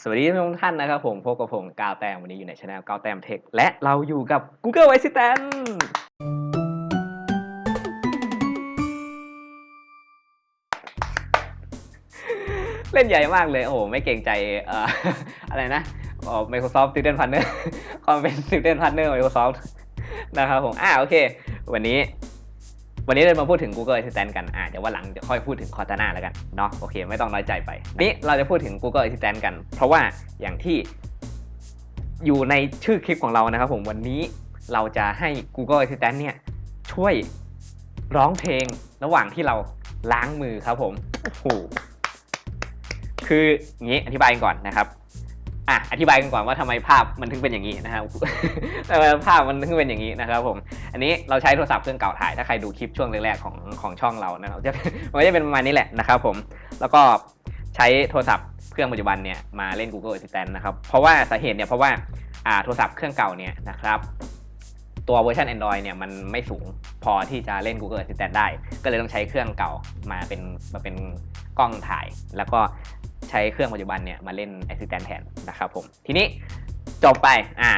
สวัสดีทุกท่านนะครับผมพบกับผมกาวแต้มวันนี้อยู่ในช anel กาวแต้มเทคและเราอยู่กับ Google Assistant เล่นใหญ่มากเลยโอ้โหไม่เกรงใจเอ่ออะไรนะอ๋อ Microsoft Student Partner ความเป็น Student Partner Microsoft นะครับผมอ่าโอเค วันนี้ วันนี้เรามาพูดถึง Google Assistant กันอ่าเดี๋ยววันหลังเดี๋ยวค่อยพูดถึง Cortana แล้วกันเนาะโอเค ไม่ต้องน้อยใจไป นี่เราจะพูดถึง Google Assistant กัน เพราะว่าอย่างที่อยู่ในชื่อคลิปของเรานะครับผมวันนี้เราจะให้ Google Assistant เนี่ยช่วยร้องเพลงระหว่างที่เราล้างมือครับผมโอ้โหคืออย่างนี้อธิบายก่อนนะครับ อะอธิบายกันก่อนว่าทำไมภาพมันถึงเป็นอย่างนี้นะครับทำไมภาพมันถึงเป็นอย่างนี้นะครับผมอันนี้เราใช้โทรศัพท์เครื่องเก่าถ่าย ถ้าใครดูคลิปช่วงแรกๆของของช่องเรานะครับจะมันก็จะเป็นประมาณนี้แหละนะครับผมแล้วก็ใช้โทรศัพท์เครื่องปัจจุบันเนี่ยมาเล่น Google Assistant นะครับเพราะว่าสาเหตุเนี่ยเพราะว่าอ่าโทรศัพท์เครื่องเก่าเนี่ยนะครับตัวเวอร์ชัน Android เนี่ยมันไม่สูงพอที่จะเล่น Google Assistant ได้ ก็เลยต้องใช้เครื่องเก่ามาเป็นมาเป็นกล้องถ่าย แล้วก็ ใช้เครื่องปัจจุบันเนี่ยมาเล่น Assistant แทนนะครับผม ทีนี้จบไปอ่า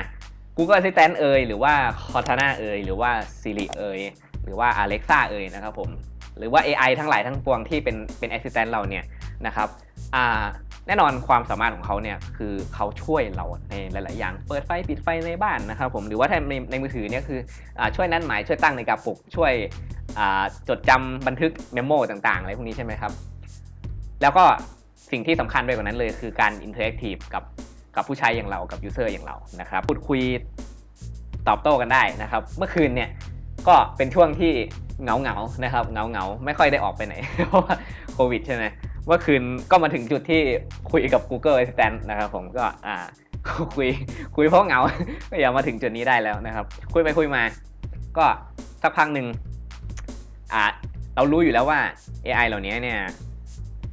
Google Assistant เอ่ยหรือว่า Cortana เอ่ยหรือว่า Siri เอ่ยหรือว่า Alexa เอ่ยนะครับผมหรือว่า AI ทั้งหลายทั้งปวงที่เป็นเป็น Assistant เราเนี่ยนะครับอ่าแน่นอนความสามารถของเขาเนี่ยคือเขาช่วยเราในหลาย ๆ อย่าง เปิดไฟปิดไฟในบ้านนะครับผมหรือว่าในในมือถือเนี่ยคืออาช่วยนัดหมายช่วยตั้งในาฬิกาปลุกช่วยอ่าจดจำบันทึกเมมโมต่าง ๆ อะไรพวกนี้ใช่ไหมครับ แล้วก็ สิ่งที่สำคัญไปกว่านั้นเลยคือการอินเทอร์แอคทีฟกับกับผู้ใช้อย่างเรากับยูเซอร์อย่างเรานะครับพูดคุยตอบโต้กันได้นะครับ เมื่อคืนเนี่ยก็เป็นช่วงที่เงาเงานะครับเงาเงาไม่ค่อยได้ออกไปไหน เพราะว่าโควิดใช่ไหมเมื่อคืนก็มาถึงจุดที่คุยกับ Google Assistant นะครับผมก็อ่าคุยคุยเพราะเงาก็อย่ามาถึงจุดนี้ได้แล้วนะครับ คุยไปคุยมา ก็สักพักหนึ่งอ่าเรารู้อยู่แล้วว่า AI เหล่านี้เนี่ย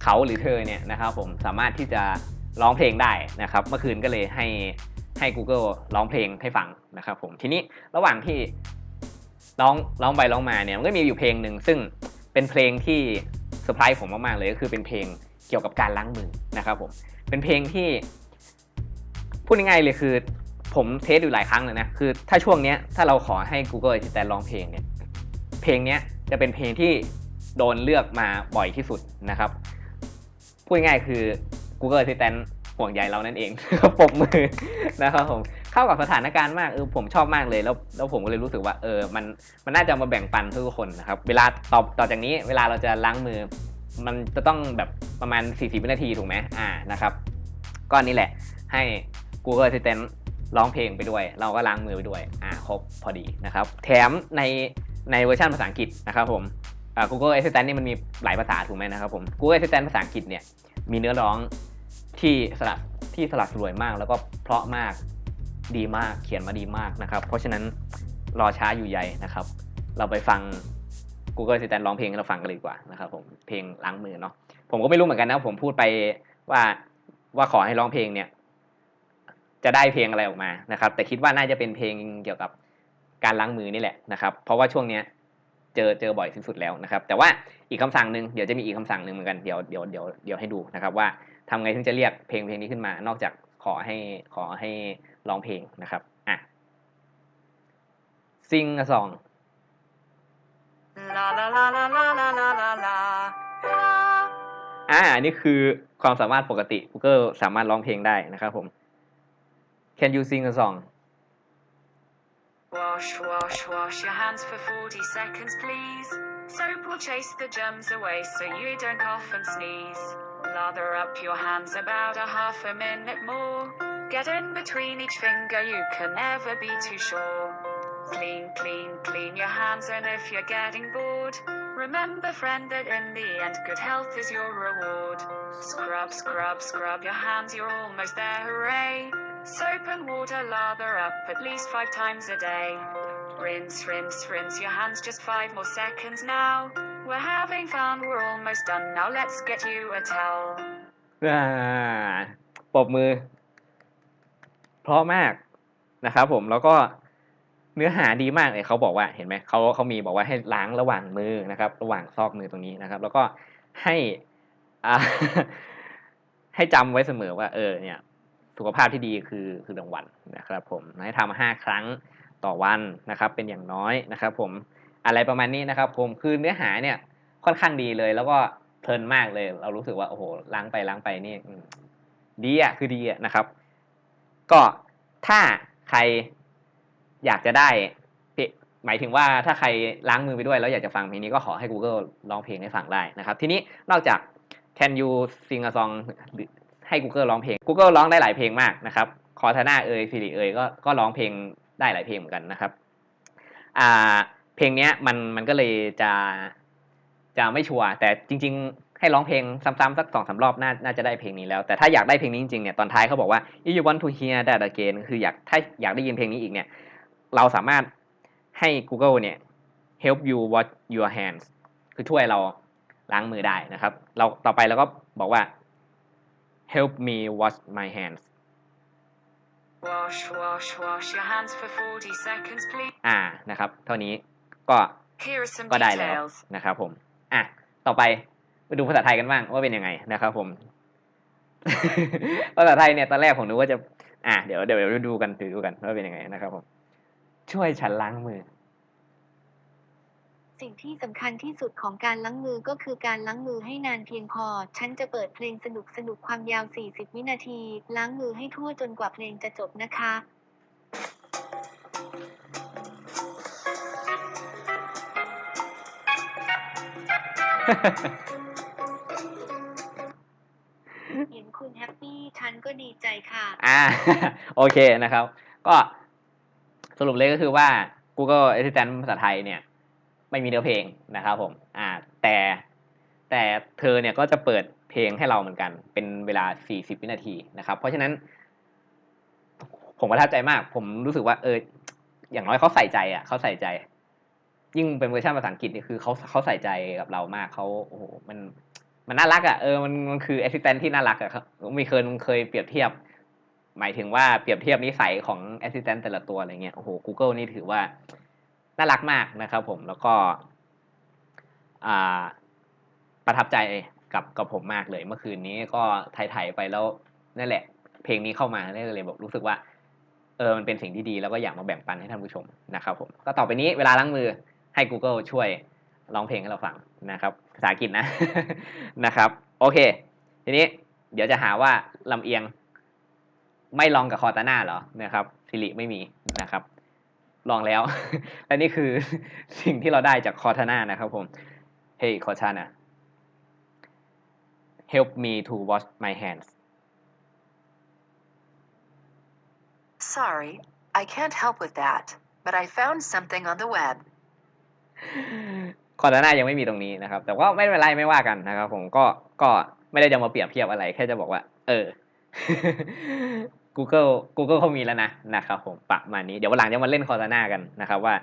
เขาหรือเธอเนี่ยนะครับผมสามารถที่จะร้องเพลงได้นะครับเมื่อคืนก็เลยให้ให้ Google ร้องเพลงให้ฟังนะครับผมทีนี้ระหว่างที่ร้องร้องไปร้องมาเนี่ยมันก็มีอยู่เพลงหนึ่งซึ่งเป็นเพลงที่เซอร์ไพรส์ผมมากๆเลยก็คือเป็นเพลงเกี่ยวกับการล้างมือนะครับผมเป็นเพลงที่พูดง่ายๆเลยคือผมเทสอยู่หลายครั้งเลยนะคือถ้าช่วงเนี้ยถ้าเราขอให้ Google Assistant ร้องเพลงเนี่ยเพลงเนี้ยจะเป็นเพลงที่โดนเลือกมาบ่อยที่สุดนะครับ พูดง่ายคือ Google Assistant ห่วงใยเรานั่นเองปรบมือนะครับผมเข้ากับสถานการณ์มากเออผมชอบมากเลยแล้วแล้วผมก็เลยรู้สึกว่าเออมันมันน่าจะมาแบ่งปันทุกคนนะครับเวลาต่อต่อจากนี้เวลาเราจะล้างมือ มันจะต้องแบบประมาณ 40วินาทีถูกไหมอ่านะครับก็นี่แหละให้ Google Assistant ร้องเพลงไปด้วย เราก็ล้างมือไปด้วยอ่าครบพอดีนะครับ แถมในในเวอร์ชันภาษาอังกฤษนะครับผม Google Assistant นี่มันมีหลายภาษาถูกไหมนะครับผม Google Assistant ภาษาอังกฤษเนี่ยมีเนื้อร้องที่สลัดที่สลัดสวยมากแล้วก็เพราะมากดีมากเขียนมาดีมากนะครับ เพราะฉะนั้นรอช้าอยู่ใหญ่นะครับ เราไปฟัง Google Assistant ร้องเพลงให้เราฟังกันเลยดีกว่านะครับผมเพลงล้างมือเนาะผมก็ไม่รู้เหมือนกันนะผมพูดไปว่าว่าขอให้ร้องเพลงเนี่ย จะได้เพลงอะไรออกมานะครับ แต่คิดว่าน่าจะเป็นเพลงเกี่ยวกับการล้างมือนี่แหละนะครับ เพราะว่าช่วงเนี้ย เจอเจอบ่อยที่สุดแล้วนะครับ แต่ว่าอีกคำสั่งหนึ่งเดี๋ยวจะมีอีกคำสั่งหนึ่งเหมือนกันเดี๋ยวเดี๋ยวเดี๋ยวเดี๋ยวให้ดูนะครับว่าทำไงถึงจะเรียกเพลงเพลงนี้ขึ้นมา นอกจากขอให้ขอให้ร้องเพลงนะครับอะ sing a song อ่าอันนี้คือความสามารถปกติ Google สามารถร้องเพลงได้นะครับผม Can you sing a song Wash, wash, wash your hands for 40 seconds, please. Soap will chase the germs away so you don't cough and sneeze. Lather up your hands about a half a minute more. Get in between each finger, you can never be too sure. Clean, clean, clean your hands, and if you're getting bored, remember, friend, that in the end, good health is your reward. Scrub, scrub, scrub your hands, you're almost there, hooray! Soap and water lather up at least five times a day. Rinse, rinse, rinse your hands just five more seconds now. We're having fun, we're almost done. Now let's get you a towel. อ่าปรบมือ เพราะมากนะครับผมแล้วก็เนื้อหาดีมากเลยเขาบอกว่าเห็นไหมเขาเขามีบอกว่าให้ล้างระหว่างมือนะครับ ระหว่างซอกมือตรงนี้นะครับ แล้วก็ให้ให้จำไว้เสมอว่าเออเนี่ย สุขภาพที่ดีคือคือรางวัลนะครับผมให้ทำห้าครั้งต่อวันนะครับ เป็นอย่างน้อยนะครับผมอะไรประมาณนี้นะครับ ผมคือเนื้อหาเนี่ยค่อนข้างดีเลย แล้วก็เพลินมากเลย เรารู้สึกว่าโอ้โหล้างไปล้างไปนี่ดีอะคือดีอะนะครับ ก็ถ้าใครอยากจะได้พลงหมายถึงว่าถ้าใครล้างมือไปด้วยแล้วอยากจะฟังเพลงนี้ก็ขอให้ Google ร้องเพลงให้ฟังได้นะครับ ทีนี้นอกจาก Can you sing a song ให้ Google ร้องเพลง Google ร้องได้หลายเพลงมากนะครับคอร์ทาน่าเอยฟิลิเอยก็ก็ร้องเพลงได้หลายเพลงเหมือนกันนะครับอ่าเพลงเนี้ยมันมันก็เลยจะจะไม่ชัวร์แต่จริง ๆ ให้ร้องเพลงซ้ำๆสักสองสารอบน่าน่าจะได้เพลงนี้แล้ว แต่ถ้าอยากได้เพลงนี้จริงๆเนี่ยตอนท้ายเขาบอกว่า if you want to hear that again คืออยากถ้าอยากได้ยินเพลงนี้อีกเนี่ยเราสามารถให้ Google เนี่ย help you wash your hands คือช่วยเราล้างมือได้นะครับ เราต่อไปเราก็บอกว่า help me wash my hands Wash, wash, wash your hands for 40 seconds, please. อ่านะครับ เท่านี้ก็ Here are some ก็ได้แล้ว details. นะครับผม อะ ต่อไปมาดูภาษาไทยกันบ้างว่าเป็นยังไงนะครับผม ภาษาไทยเนี่ยตอนแรกผมนึกว่าจะ อะเดี๋ยวเดี๋ยวเดี๋ยวดูกันดูกันว่าเป็นยังไงนะครับผม ช่วยฉันล้างมือ สิ่งที่สำคัญที่สุดของการล้างมือก็คือการล้างมือให้นานเพียงพอ ฉันจะเปิดเพลงสนุกสนุกๆความยาว 40 วินาที ล้างมือให้ทั่วจนกว่าเพลงจะจบนะคะเห็นคุณแฮปปี้ฉันก็ดีใจค่ะ อ่า โอเคนะครับ ก็สรุปเลยก็คือว่า Google Assistant ภาษาไทยเนี่ย ไม่มีเนื้อเพลงนะครับผมอ่าแต่แต่เธอเนี่ยก็จะเปิดเพลงให้เราเหมือนกัน เป็นเวลา 40 วินาทีนะครับ เพราะฉะนั้น ผมประทับใจมาก ผมรู้สึกว่าเอออย่างน้อยเขาใส่ใจอะเขาใส่ใจ ยิ่งเป็นเวอร์ชันภาษาอังกฤษนี่คือเขาเขาใส่ใจกับเรามากเขาโอ้โหมันมันน่ารักอะเออมันมันคือแอสซิสแตนที่น่ารักอะครับมีเคยเคยเปรียบเทียบ หมายถึงว่าเปรียบเทียบนิสัยของแอสซิสแตนแต่ละตัวอะไรเงี้ยโอ้โห Google นี่ถือว่า น่ารักมากนะครับผมแล้วก็ประทับใจกับกับผมมากเลย เมื่อคืนนี้ก็ถ่ายๆไปแล้วนั่นแหละ เพลงนี้เข้ามาเนี่ยเลยแบบรู้สึกว่าเออมันเป็นสิ่งที่ดีแล้วก็อยากมาแบ่งปันให้ท่านผู้ชมนะครับผมก็ต่อไปนี้เวลาล้างมือให้ Google ช่วยร้องเพลงให้เราฟังนะครับภาษาอังกฤษนะนะครับ โอเค ทีนี้เดี๋ยวจะหาว่าลำเอียง ไม่ลองกับคอตาน่าเหรอนะครับสิริไม่มีนะครับ ลองแล้ว และนี่คือสิ่งที่เราได้จากคอตาน่านะครับผม Hey Cortana help me to wash my hands Sorry, I can't help with that, but I found something on the web. คอร์ดาน่ายังไม่มีตรงนี้นะครับ แต่ว่าไม่เป็นไรไม่ว่ากันนะครับ ผมก็ก็ไม่ได้จะมาเปรียบเทียบอะไร แค่จะบอกว่า เออ Google Google เขามีแล้วนะนะครับผมประมาณนี้เดี๋ยววันหลังจะมาเล่นคอร์ดนากันนะครับว่า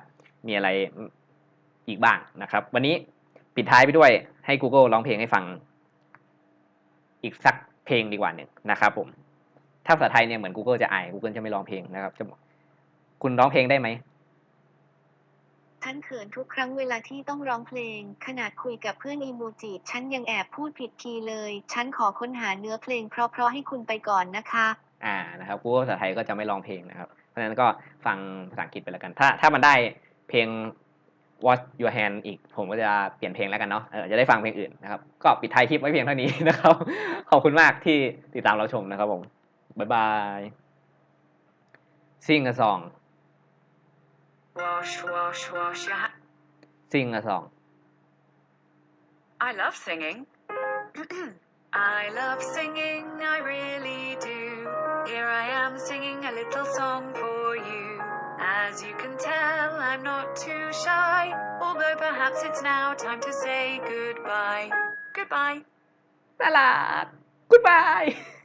มีอะไรอีกบ้างนะครับ วันนี้ปิดท้ายไปด้วยให้ Google ร้องเพลงให้ฟัง อีกสักเพลงดีกว่าหนึ่งนะครับผม ถ้าภาษาไทยเนี่ยเหมือน Google จะอาย Google จะไม่ร้องเพลงนะครับจะบอกคุณร้องเพลงได้ไหมฉันเขินทุกครั้งเวลาที่ต้องร้องเพลง ขนาดคุยกับเพื่อนอีโมจิฉันยังแอบพูดผิดคีย์เลย ฉันขอค้นหาเนื้อเพลงเพราะๆให้คุณไปก่อนนะคะ อ่านะครับ Google ภาษาไทยก็จะไม่ร้องเพลงนะครับ เพราะฉะนั้นก็ฟังภาษาอังกฤษไปแล้วกัน ถ้าถ้ามันได้เพลง Watch Your Hand อีก ผมก็จะเปลี่ยนเพลงแล้วกันเนาะเออจะได้ฟังเพลงอื่นนะครับ ก็ปิดท้ายคลิปไว้เพียงเท่านี้นะครับ ขอบคุณมากที่ติดตามเราชมนะครับผม บ๊ายบาย Sing a song Wash, wash, wash your hands. Sing a song I love singing. I love singing, I really a little song for you. As you can tell, I'm not too shy, although perhaps it's now time to say goodbye. Goodbye. Lala. Goodbye.